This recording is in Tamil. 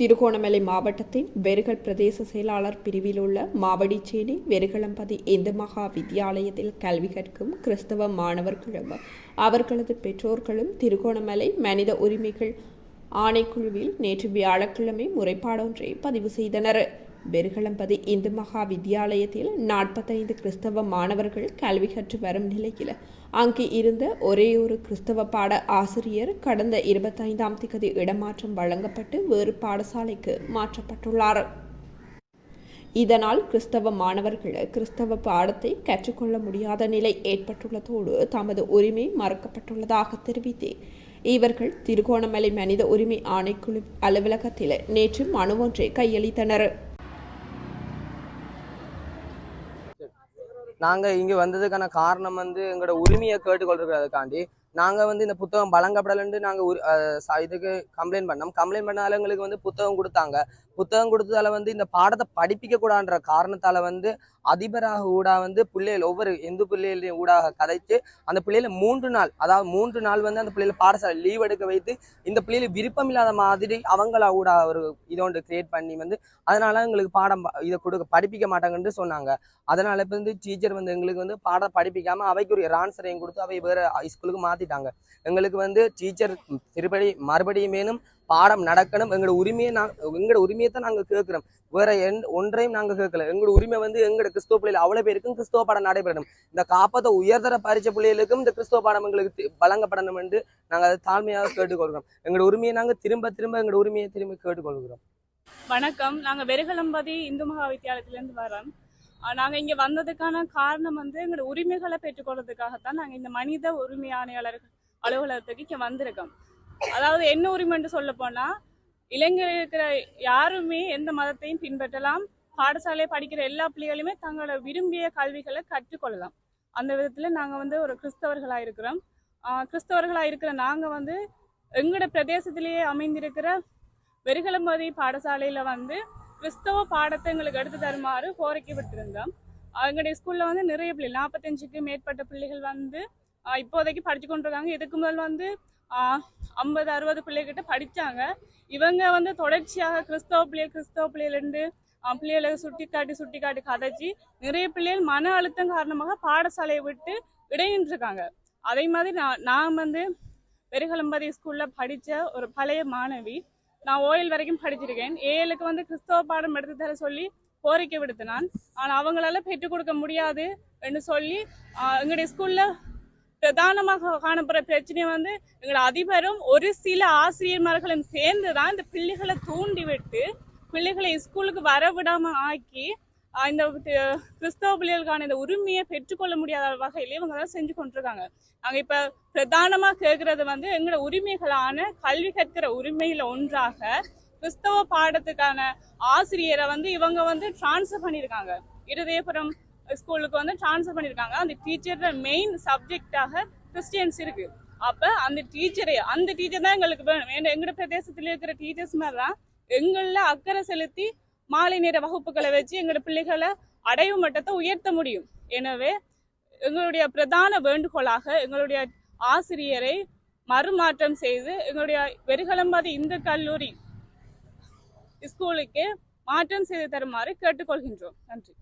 திருகோணமலை மாவட்டத்தின் வெறுகல் பிரதேச செயலாளர் பிரிவில் உள்ள மாவடிச்சேரி வெறுகளம்பதி இந்து மகா வித்தியாலயத்தில் கல்வி கற்கும் கிறிஸ்தவ மாணவர்களும் அவர்களது பெற்றோர்களும் திருகோணமலை மனித உரிமைகள் ஆணைக்குழுவில் நேற்று வியாழக்கிழமை முறைப்பாடொன்றை பதிவு செய்தனர். பெருகளம்பதி இந்து மகா வித்தியாலயத்தில் நாற்பத்தைந்து கிறிஸ்தவ மாணவர்கள் கல்வி கற்று வரும் நிலையில் அங்கு இருந்த ஒரே ஒரு கிறிஸ்தவ பாட ஆசிரியர் கடந்த இருபத்தைந்தாம் திகதி இடமாற்றம் வழங்கப்பட்டு வேறு பாடசாலைக்கு மாற்றப்பட்டுள்ளார். இதனால் கிறிஸ்தவ மாணவர்கள் கிறிஸ்தவ பாடத்தை கற்றுக்கொள்ள முடியாத நிலை ஏற்பட்டுள்ளதோடு தமது உரிமை மறுக்கப்பட்டுள்ளதாக தெரிவித்தேன் இவர்கள் திருகோணமலை மனித உரிமை ஆணைக்குழு அலுவலகத்தில் நேற்று மனு ஒன்றை கையளித்தனர். நாங்கள் இங்கே வந்ததுக்கான காரணம் வந்து எங்களோட உரிமையை கேட்டுக்கொள்றதுக்காண்டி நாங்கள் வந்து இந்த புத்தகம் வழங்கப்படலன்ட்டு நாங்கள் உரி- இதுக்கு கம்ப்ளைண்ட் பண்ணோம். கம்ப்ளைண்ட் பண்ணால எங்களுக்கு வந்து புத்தகம் கொடுத்தாங்க. புத்தகம் கொடுத்ததால வந்து இந்த பாடத்தை படிப்பிக்க கூடான்ற காரணத்தால் வந்து அதிபராக ஊடா வந்து பிள்ளைகள் ஒவ்வொரு இந்து பிள்ளைகளையும் ஊடாக கதைச்சு அந்த பிள்ளைகளை மூன்று நாள் அதாவது மூன்று நாள் வந்து அந்த பிள்ளைகளை பாடசாலை லீவ் எடுக்க வைத்து இந்த பிள்ளைகள் விருப்பம் இல்லாத மாதிரி அவங்களா ஊடாக ஒரு இதோண்டு கிரியேட் பண்ணி வந்து அதனால எங்களுக்கு பாடம் இதை கொடுக்க படிப்பிக்க மாட்டாங்கன்னு சொன்னாங்க. அதனால இப்போ வந்து டீச்சர் வந்து எங்களுக்கு வந்து பாடம் படிப்பிக்காமல் அவைக்கு ஒரு ஆன்சரையும் கொடுத்து அவை வேறு ஸ்கூலுக்கு மாத்திட்டாங்க எங்களுக்கு வந்து டீச்சர் திருப்படி மறுபடியும் மேலும் பாடம் நடக்கணும். எங்களோட உரிமையை நான் எங்களோட உரிமையை தான் நாங்க கேட்குறோம். வேற என் ஒன்றையும் நாங்க கேட்கல. எங்களோட உரிமை வந்து எங்களோட கிறிஸ்துவ பிள்ளைகள் அவ்வளவு பேருக்கும் கிறிஸ்துவ பாடம் நடைபெறணும். இந்த காப்பத்தை உயர்தர பரிச்ச பிள்ளைகளுக்கும் இந்த கிறிஸ்துவ பாடம் எங்களுக்கு வழங்கப்படணும் என்று நாங்க அதை தாழ்மையாக கேட்டுக்கொள்கிறோம். எங்களோட உரிமையை நாங்க திரும்ப திரும்ப எங்களோட உரிமையை திரும்ப கேட்டுக்கொள்கிறோம். வணக்கம். நாங்க வெறுகலம்பதி இந்து மகா வித்தியாலயத்திலேருந்து வரோம் நாங்க இங்க வந்ததுக்கான காரணம் வந்து எங்களோட உரிமைகளை பெற்றுக்கொள்றதுக்காகத்தான் நாங்க இந்த மனித உரிமை ஆணையாளர் அலுவலகத்துக்கு இங்க வந்திருக்கோம். அதாவது என்ன உரிமைன்னு சொல்ல போனா இளைஞர் இருக்கிற யாருமே எந்த மதத்தையும் பின்பற்றலாம். பாடசாலை படிக்கிற எல்லா பிள்ளைகளுமே தங்களோட விரும்பிய கல்விகளை கற்றுக்கொள்ளலாம். அந்த விதத்துல நாங்க வந்து ஒரு கிறிஸ்தவர்களா இருக்கிறோம். ஆஹ் கிறிஸ்தவர்களா இருக்கிற நாங்க வந்து எங்களோட பிரதேசத்திலேயே அமைந்திருக்கிற வெறுகலம்பதி பாடசாலையில வந்து கிறிஸ்தவ பாடத்தை எங்களுக்கு எடுத்து தருமாறு கோரிக்கை விட்டிருந்தோம் எங்களுடைய ஸ்கூலில் வந்து நிறைய பிள்ளை நாற்பத்தஞ்சுக்கு மேற்பட்ட பிள்ளைகள் வந்து இப்போதைக்கு படிச்சு கொண்டிருக்காங்க. இதுக்கு முதல் வந்து ஐம்பது அறுபது பிள்ளைகிட்ட படிச்சாங்க. இவங்க வந்து தொடர்ச்சியாக கிறிஸ்தவ பிள்ளை கிறிஸ்தவ பிள்ளையிலேருந்து பிள்ளைகளை சுட்டி காட்டி சுட்டி காட்டி கதைச்சி நிறைய பிள்ளைகள் மன அழுத்தம் காரணமாக பாடசாலையை விட்டு இடையின்றிருக்காங்க அதே மாதிரி நான் நான் வந்து வெறுகலம்பதி ஸ்கூல்ல படித்த ஒரு பழைய மாணவி நான் ஓயில் வரைக்கும் படிச்சிருக்கேன். ஏழுக்கு வந்து கிறிஸ்தவ பாடம் எடுத்து தர சொல்லி கோரிக்கை விடுத்தினான். ஆனால் அவங்களால பெற்றுக் கொடுக்க முடியாது என்று சொல்லி ஆஹ் எங்களுடைய ஸ்கூல்ல பிரதானமாக காணப்படுற பிரச்சனை வந்து எங்களோட அதிபரும் ஒரு சில ஆசிரியர்மார்களும் சேர்ந்து தான் இந்த பிள்ளைகளை தூண்டி விட்டு பிள்ளைகளை ஸ்கூலுக்கு வர விடாம ஆக்கி இந்த கிறிஸ்தவ பிள்ளைகளுக்கான இந்த உரிமையை பெற்றுக்கொள்ள முடியாத வகையில இவங்க தான் செஞ்சு கொண்டிருக்காங்க. நாங்க இப்ப பிரதானமா கேட்கறது வந்து எங்களோட உரிமைகளான கல்வி கற்கிற உரிமையில ஒன்றாக கிறிஸ்தவ பாடத்துக்கான ஆசிரியரை வந்து இவங்க வந்து டிரான்ஸ்ஃபர் பண்ணியிருக்காங்க. இருதயபுரம் ஸ்கூலுக்கு வந்து டிரான்ஸ்ஃபர் பண்ணியிருக்காங்க. அந்த டீச்சரோட மெயின் சப்ஜெக்டாக கிறிஸ்டியன்ஸ் இருக்கு. அப்ப அந்த டீச்சரே அந்த டீச்சர் தான் எங்களுக்கு வேணும் எங்களோட பிரதேசத்துல இருக்கிற டீச்சர்ஸ் மாதிரி தான் எங்களில் அக்கறை செலுத்தி மாலை நேர வகுப்புகளை வச்சு எங்களோட பிள்ளைகளை அடைவு மட்டத்தை உயர்த்த முடியும். எனவே எங்களுடைய பிரதான வேண்டுகோளாக எங்களுடைய ஆசிரியரை மறுமாற்றம் செய்து எங்களுடைய வெறுகலம்பாதி இந்து கல்லூரி ஸ்கூலுக்கு மாற்றம் செய்து தருமாறு கேட்டுக்கொள்கின்றோம். நன்றி.